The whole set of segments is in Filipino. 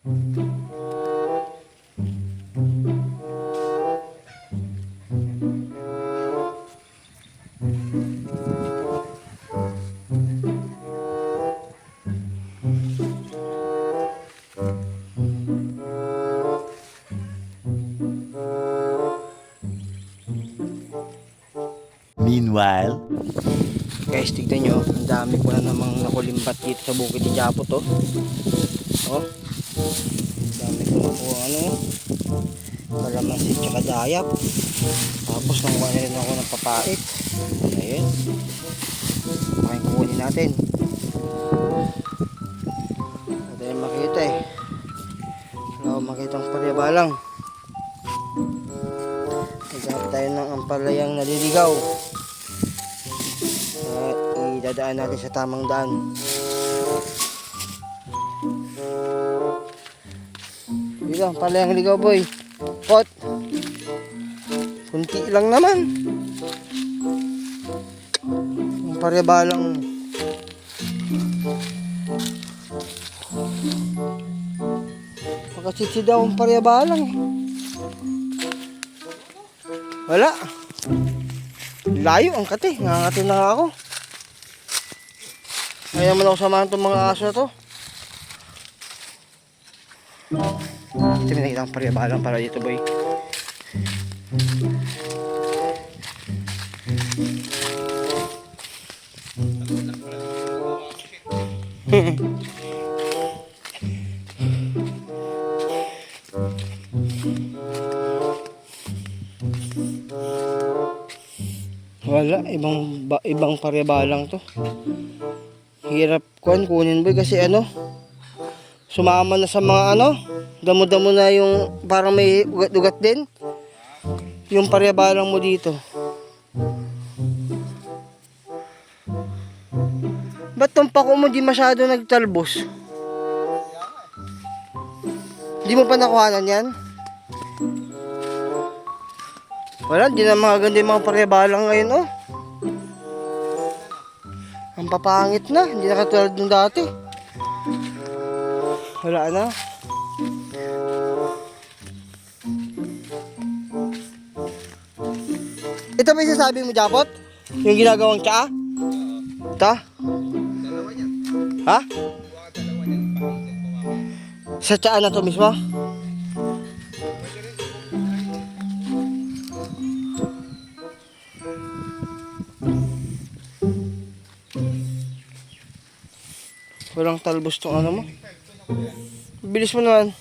Meanwhile, Guys, tignan nyo. Ang dami ko na namang nakulimbat dito sa bukid ni Japo to. Oh. Dami ko nakuha ano. Kalamansi tsaka dayap. Tapos nakuha na ako ng papait. Ayan. Paking kukunin natin. Tayo makita eh. Wala makita ang paribalang. Naghanap tayo ng ampalayang naliligaw at idadaan natin sa tamang daan. Dito, pala ang ligaw boy. Pot. Kunti lang naman. Ang parebalang. Pagkasitsi daw ang parebalang eh. Wala. Layo ang kate. Nangangati na ako. Kaya man ako samahan itong mga aso na to. Ito may nakita akong paribalang para dito boy. Wala, ibang ba, ibang parebalang to. Hirap kuan kunin boy kasi ano sumama na sa mga ano damo-damo na yung parang may ugat-ugat din yung parebalang mo dito. Ba't tong pako mo di masyado nagtalbos? Di mo pa nakuhanan yan? Wala, di na mga ganda yung mga parebalang ngayon, oh. Ang papangit na, hindi na katulad nung dati. Wala na. Ito yung sasabi mo, Japot? Yung ginagawang tsaa? Ito? Ha? Sa tsaa na to mismo? Walang talbos tong ano mo. Bilis mo naman.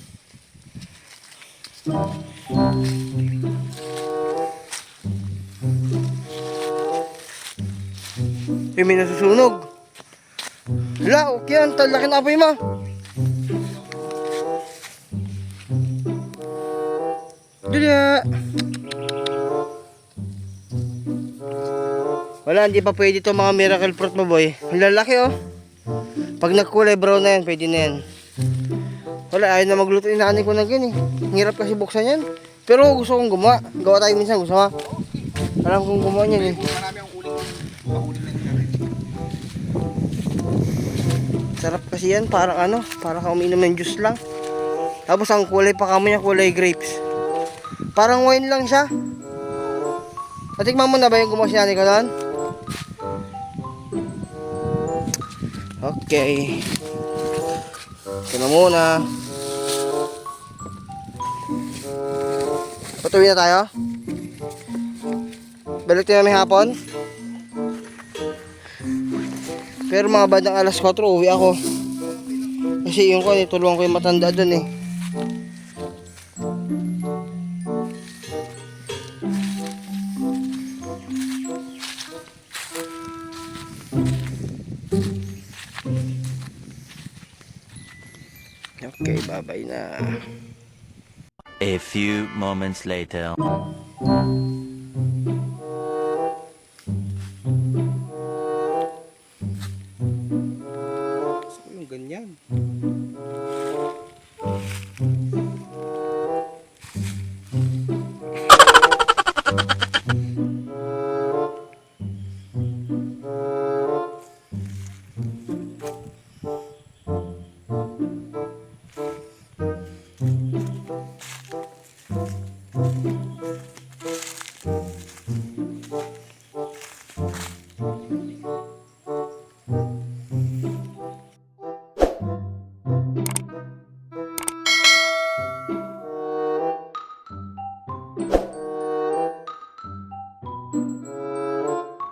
May nasusunog. Wala, okay yan. Talaki na apoy mo. Dila. Wala, hindi pa pwede to mga miracle fruit mo, boy. Ang lalaki, oh. Pag nagkulay brown na yan, pwede na yan. Wala, ayaw na magluto. Inaani ko na gan eh. Hirap kasi buksan yan. Pero gusto kong gumawa. Gawa tayo minsan, gusto mo? Alam kong gumawa niyan eh. Sarap kasi yan, parang ano, parang uminom ng juice lang. Tapos ang kulay pa kamo niya, kulay grapes. Parang wine lang siya. Natikman mo na ba yung gumawa si nanay ko noon? Okay. Ito na muna. Patuloy na tayo. Balik tayo namin hapon. Pero mga bandang alas 4 uwi ako. Kasi yung ko, eh, tulungan ko yung matanda dun eh. Okay, bye-bye na. a few moments later. ganyan.